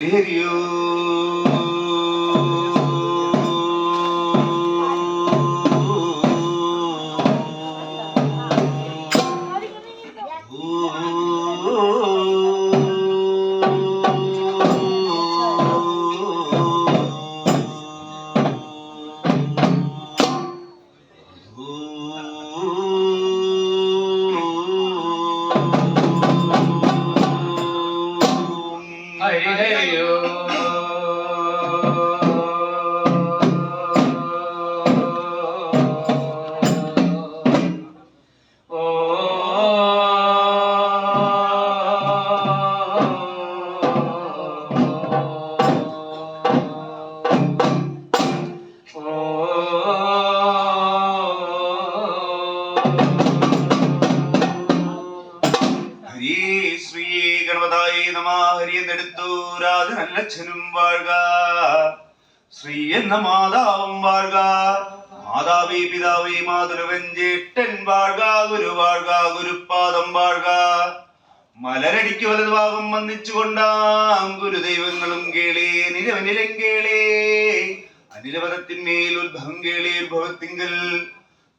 video hey, hey, എന്നെടുത്തു രാജനല്ലച്ഛനും വാഴ്ക. Shri എന്ന മാതാവും വാഴ്ക. മാതാവി പിതാവി മാതൃവൻ ജേട്ടൻ വാഴ്ക. ഗുരു വാഴ്ക ഗുരുപാദം വാഴ്ക. മലരടിക്ക് വലതുഭാഗം വന്നിച്ചുകൊണ്ടാം ഗുരുദൈവങ്ങളും കേളേ നിരവനിലം കേളേ. അനിലപദത്തിന്മേൽ ഉത്ഭവം കേളേ ഉത്ഭവത്തിങ്കൽ.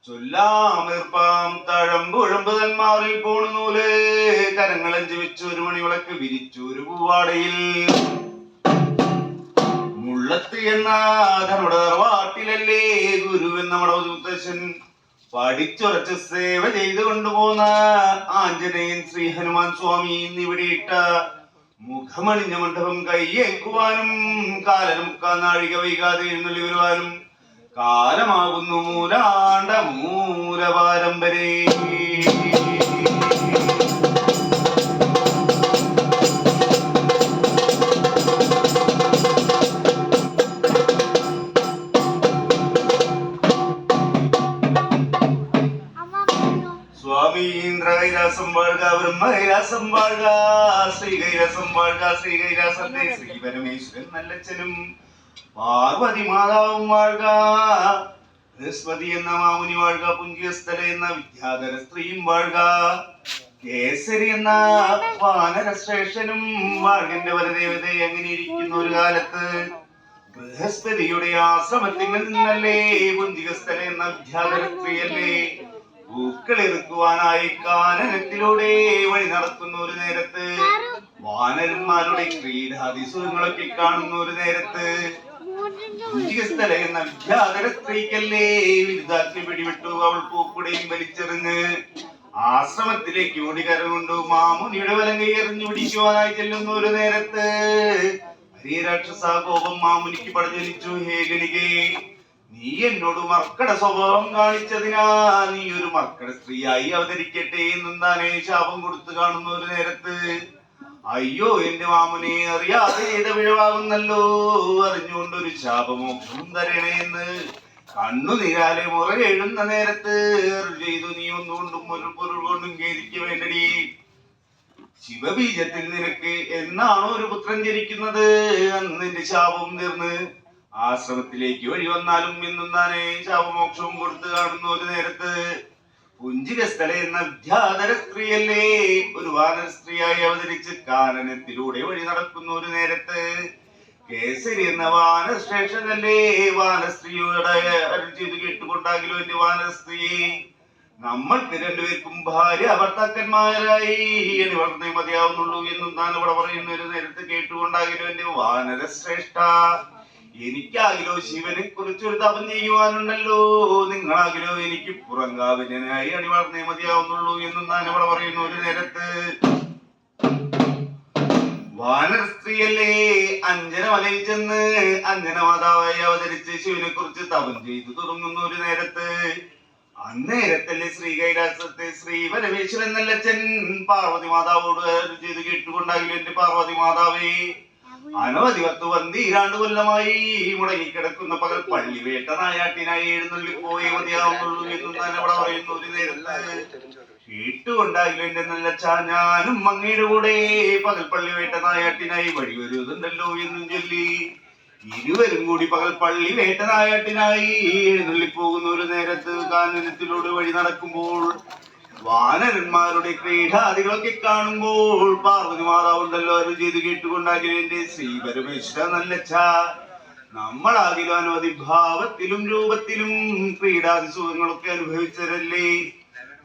ചൊല്ലാമീർപ്പാം തഴമ്പുഴമ്പ് തന്മാറിൽ പോണു നൂൽ. കരങ്ങളഞ്ചു വെച്ച് ഒരു മണിവിളക്ക് വിരിച്ചു ഒരു പൂവാടയിൽ. മുള്ളത്ത് എന്ന നമ്മുടെ തറവാട്ടിലല്ലേ ഗുരു എന്ന നമ്മുടെ മുത്തശ്ശൻ പഠിച്ചുറച്ച് സേവ ചെയ്തു കൊണ്ടുപോന്ന ആഞ്ജനേയൻ ശ്രീ ഹനുമാൻ സ്വാമി എന്നിവിടെ ഇട്ട മുഖമണിഞ്ഞ മണ്ഡപം കയ്യേക്കുവാനും കാലനും നാഴിക വൈകാതെ എഴുന്നള്ളി വരുവാനും കാലമാകുന്നു മൂലാണ്ട മൂലപാരമ്പരേ ശ്രീ കൈലാസം വാഴുക ശ്രീ കൈലാസത്തെ ശ്രീ പരമേശ്വരൻ നല്ലച്ഛനും പാർവതി മാതാവും വാഴുക. ബൃഹസ്പതി എന്ന മാമുനി വാഴുക പുഞ്ചസ്ഥല എന്ന വിദ്യാധര സ്ത്രീയും വാഴുക. കേസരി എന്ന വാനരശ്രേഷ്ഠനും വാഴകന്റെ വരദേവത എങ്ങനെ ഇരിക്കുന്ന ഒരു കാലത്ത് ബൃഹസ്പതിയുടെ ആശ്രമത്തിൽ നിന്നല്ലേ പുഞ്ചികസ്ഥല എന്ന വിദ്യാധര സ്ത്രീയല്ലേ? പൂക്കളിറുക്കുവാനായി കാനനത്തിലൂടെ വഴി നടത്തുന്ന ഒരു നേരത്ത് വാനരന്മാരുടെ ക്രീഡാതിസുഖങ്ങളൊക്കെ കാണുന്ന ഒരു നേരത്ത് പുഞ്ചികസ്ഥല എന്ന വിദ്യാധര സ്ത്രീക്കല്ലേ വിരുദാക്കി പിടിവിട്ടു അവൾ പൂക്കുടയും വലിച്ചെറിഞ്ഞ് ആശ്രമത്തിലേക്ക് ഓടിക്കരകൊണ്ടു മാമുനിയുടെ വലം കൈയെറിഞ്ഞു പിടിക്കുവാനായി ചെല്ലുന്ന ഒരു നേരത്ത് ഹരിരാക്ഷസാകോപം മാമുനിക്ക് പടഞ്ഞലിച്ചു ഹേ ഗണികേ നീ എന്നോട് മർക്കട സ്വഭാവം കാണിച്ചതിനാ നീ ഒരു മർക്കട സ്ത്രീയായി അവതരിക്കട്ടെ എന്നെന്താനേ ശാപം കൊടുത്തു കാണുന്ന ഒരു നേരത്ത് അയ്യോ എന്റെ മാമുനെ അറിയാതെ ചെയ്ത പിഴവാകുന്നല്ലോ അറിഞ്ഞുകൊണ്ടൊരു ശാപമോക്ഷം തരണേ എന്ന്. കണ്ണു നീരാലെ മുറ എഴുന്ന നേരത്ത് ചെയ്തു നീ ഒന്നുകൊണ്ടും ഒരു പൊരുൾ കൊണ്ടും ഖേദിക്ക വേണ്ടടി. ശിവബീജത്തിൽ നിനക്ക് എന്നാണോ ഒരു പുത്രൻ ജനിക്കുന്നത്? അന്നിന്റെ ശാപവും ശാപം തീർന്ന്. ആശ്രമത്തിലേക്ക് വഴി വന്നാലും എന്നും താനേ ശാപമോക്ഷവും കൊടുത്തു കാണുന്ന ഒരു നേരത്ത് പുഞ്ചിരസ്ഥല എന്ന ധ്യാതര സ്ത്രീയല്ലേ? ഒരു വാനര സ്ത്രീയായി അവതരിച്ച് കാനനത്തിലൂടെ വഴി നടക്കുന്ന ഒരു നേരത്ത്. കേസരി എന്ന വാനശ്രേഷ്ഠനല്ലേ വാനസ്ത്രീയോടെ ചെയ്ത് കേട്ടുകൊണ്ടാകിലോ എന്റെ വാനസ്ത്രീയെ നമ്മൾക്ക് രണ്ടുപേർക്കും ഭാര്യ ഭർത്താക്കന്മാരായി. ഇനി വളർന്നേ മതിയാവുന്നുള്ളൂ എന്നും താൻ ഇവിടെ പറയുന്ന ഒരു നേരത്ത് കേട്ടുകൊണ്ടാകിലോ എന്റെ വാനര ശ്രേഷ്ഠ? എനിക്കാകിലോ ശിവനെ കുറിച്ച് ഒരു തപം ചെയ്യുവാനുണ്ടല്ലോ. നിങ്ങളാകിലോ എനിക്ക് പുറങ്കാവിനായി അണി വളർന്നേ മതിയാവുന്നുള്ളൂ എന്നും ഞാനിവിടെ പറയുന്നു ഒരു നേരത്ത്. വാനർ സ്ത്രീയല്ലേ അഞ്ജന മലയിൽ ചെന്ന് അഞ്ജന മാതാവായി അവതരിച്ച് ശിവനെ കുറിച്ച് തപം ചെയ്തു തുടങ്ങുന്ന ഒരു നേരത്ത്. അന്നേരത്തല്ലേ ശ്രീ കൈലാസത്തെ ശ്രീ പരമേശ്വരൻ നല്ലച്ചൻ പാർവതി മാതാവോട് ചെയ്ത് കേട്ടുകൊണ്ടാകില്ല എന്റെ പാർവതി മാതാവേ? അനവധി പത്ത് പന്തീരാണ്ട് കൊല്ലമായി മുടങ്ങിക്കിടക്കുന്ന പകൽ പള്ളി വേട്ട നായാട്ടിനായി എഴുന്നള്ളി പോയി മതിയാവുന്നുള്ളൂ എന്നും തന്നെ അവിടെ പറയുന്നു. ഒരു നേരത്ത് കേട്ടുകൊണ്ടാകില്ല എന്റെ നല്ലച്ഛ ഞാനും അങ്ങയുടെ കൂടെ പകൽ പള്ളി വേട്ട നായാട്ടിനായി വഴി വരുന്നുണ്ടല്ലോ എന്നും ചൊല്ലി ഇരുവരും കൂടി പകൽ പള്ളി വേട്ട നായാട്ടിനായി എഴുന്നള്ളി പോകുന്ന ഒരു നേരത്ത് കാനനത്തിലൂടെ വഴി നടക്കുമ്പോൾ വാനരന്മാരുടെ ക്രീഡാദികളൊക്കെ കാണുമ്പോൾ പാർവതി മാതാവുണ്ടല്ലോ അത് ചെയ്ത് കേട്ടുകൊണ്ടാകിലെ ശ്രീ പരമേശ്വര നല്ലച്ച നമ്മളാകിലും അനവധി ഭാവത്തിലും രൂപത്തിലും ക്രീഡാദി സുഖങ്ങളൊക്കെ അനുഭവിച്ചരല്ലേ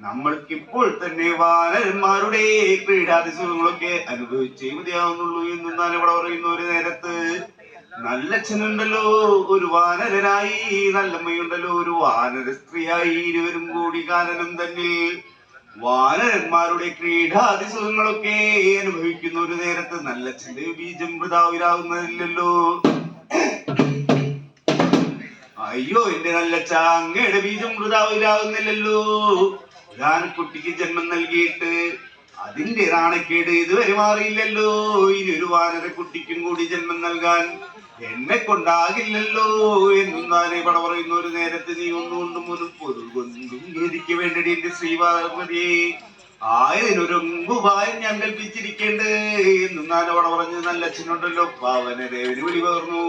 നമ്മൾക്കിപ്പോൾ തന്നെ വാനരന്മാരുടെ ക്രീഡാദി സുഖങ്ങളൊക്കെ അനുഭവിച്ചേ മതിയാവുന്നുള്ളൂ എന്നും ഞാൻ ഇവിടെ പറയുന്ന ഒരു നേരത്ത്. നല്ലച്ഛനുണ്ടല്ലോ ഒരു വാനരനായി. നല്ലമ്മയുണ്ടല്ലോ ഒരു വാനര സ്ത്രീയായി. ഇരുവരും കൂടി കാലനും തന്നെ. വാനരന്മാരുടെ ക്രീഡാതിസുഖങ്ങളൊക്കെ അനുഭവിക്കുന്ന ഒരു നേരത്ത് നല്ല ചിന്ത ബീജം വൃതാവിലാവുന്നതില്ലല്ലോ. അയ്യോ എന്റെ നല്ല ചാങ്ങയുടെ ബീജം വൃതാവിലാവുന്നില്ലല്ലോ. ഞാൻ കുട്ടിക്ക് ജന്മം നൽകിയിട്ട് അതിന്റെ നാണക്കേട് ഇതുവരെ മാറിയില്ലല്ലോ. ഇനി ഒരു വാനര കുട്ടിക്കും കൂടി ജന്മം നൽകാൻ എന്നെ കൊണ്ടാകില്ലല്ലോ എന്നും താനേ പട പറയുന്ന ഒരു നേരത്തെ നീ ഒന്നുകൊണ്ടും ഒരു പൊതുകൊണ്ടും എനിക്ക് വേണ്ടി എന്റെ ശ്രീപാർവതിയെ. ആയതിനൊരുപായം ഞാൻ കൽപ്പിച്ചിരിക്കേണ്ടേ എന്നും താനെ പട പറഞ്ഞ് നല്ല അച്ഛനുണ്ടല്ലോ പാവനദേവന് വിളി പകർന്നു.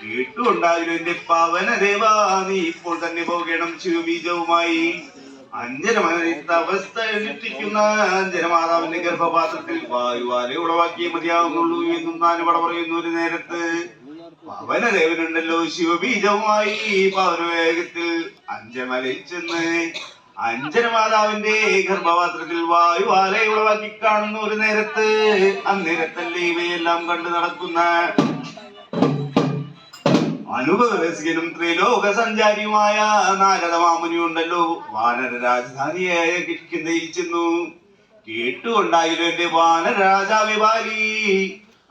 കേട്ടുണ്ടാകില്ല എന്റെ പാവനദേവാ നീ ഇപ്പോൾ തന്നെ പോകണം ശിവബീജവുമായി. അഞ്ജനമാതാവിന്റെ ഗർഭപാത്രത്തിൽ വായുവാലെ ഉളവാക്കിയേ മതിയാകുന്നുള്ളൂ എന്നും താൻ ഇവിടെ പറയുന്ന ഒരു നേരത്ത്. പവനദേവനുണ്ടല്ലോ ശിവബീജവുമായി പവനവേഗത്തിൽ അഞ്ചമലയിൽ ചെന്ന് അഞ്ജനമാതാവിന്റെ ഗർഭപാത്രത്തിൽ വായുവാലെ ഉളവാക്കി കാണുന്ന ഒരു നേരത്ത്. അന്നേരത്തല്ലേ ഇവയെല്ലാം കണ്ടു നടക്കുന്ന അനുഭവരസികനും ത്രിലോക സഞ്ചാരിയുമായ നാരദ മാമുനിയുണ്ടല്ലോ വാനര രാജധാനിയായ കിഷ്കിന്ധയിൽ ചെന്നു. കേട്ടുകൊണ്ടായിരുന്നു എന്റെ വാനര രാജാവി ബാലി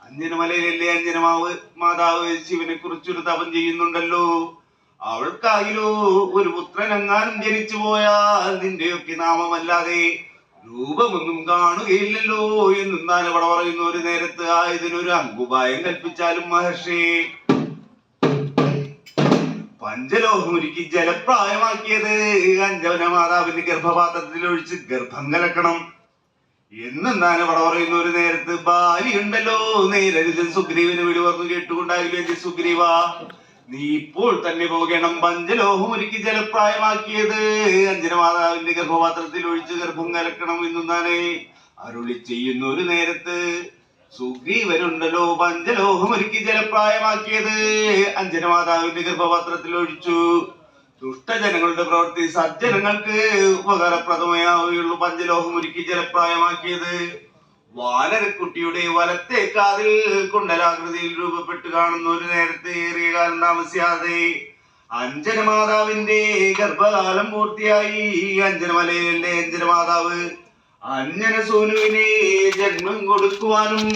അഞ്ജനമലയിലല്ലേ അഞ്ജനമാവ്? മാതാവ് ശിവനെ കുറിച്ചൊരു തപം ചെയ്യുന്നുണ്ടല്ലോ. അവൾക്കായിലോ ഒരു പുത്രൻ പുത്രനെങ്ങാനും ജനിച്ചു പോയാൽ നിന്റെയൊക്കെ നാമമല്ലാതെ രൂപമൊന്നും കാണുകയില്ലല്ലോ. എന്നും താൻ അവിടെ പറയുന്ന ഒരു നേരത്ത്? ആയതിനൊരു അങ്കുപായം കൽപ്പിച്ചാലും മഹർഷി. പഞ്ചലോഹമുരുക്കി ജലപ്രായമാക്കിയത്. അഞ്ചവന മാതാവിന്റെ ഗർഭപാത്രത്തിൽ ഒഴിച്ച് ഗർഭം കലക്കണം. എന്നെന്താണ് ഇവിടെ പറയുന്ന ഒരു നേരത്ത്? ബാലി ഉണ്ടല്ലോ നേരത്തെ സുഗ്രീവന് വിളി പറഞ്ഞു കേട്ടുകൊണ്ടായില്ലേ എന്റെ സുഗ്രീവ? നീ ഇപ്പോൾ തന്നെ പോകണം. പഞ്ചലോഹം ഒരുക്കി ജലപ്രായമാക്കിയത്. അഞ്ജന മാതാവിന്റെ ഗർഭപാത്രത്തിൽ ഒഴിച്ച് ഗർഭം കലക്കണം എന്നും തന്നെ അരുളി ചെയ്യുന്ന ഒരു നേരത്ത്. സുഗ്രീവനുണ്ടല്ലോ പഞ്ചലോഹം ഒരുക്കി ജലപ്രായമാക്കിയത്. അഞ്ജനമാതാവിന്റെ ഗർഭപാത്രത്തിൽ ഒഴിച്ചു. ദുഷ്ടജനങ്ങളുടെ പ്രവൃത്തി സജ്ജനങ്ങൾക്ക് ഉപകാരപ്രദമാവുകയുള്ളൂ പഞ്ചലോഹം ഒരുക്കി ജലപ്രായമാക്കിയത്. വാനരക്കുട്ടിയുടെ വലത്തെ കാതിൽ കുണ്ടലാകൃതിയിൽ രൂപപ്പെട്ട് കാണുന്ന ഒരു നേരത്തെ ഏറിയ കാലം താമസിയാതെ അഞ്ജനമാതാവിന്റെ ഗർഭകാലം പൂർത്തിയായി. അഞ്ജനമലയിലെ അഞ്ജനമാതാവ് അഞ്ജന സോനുവിനെ ജന്മം കൊടുക്കുവാനും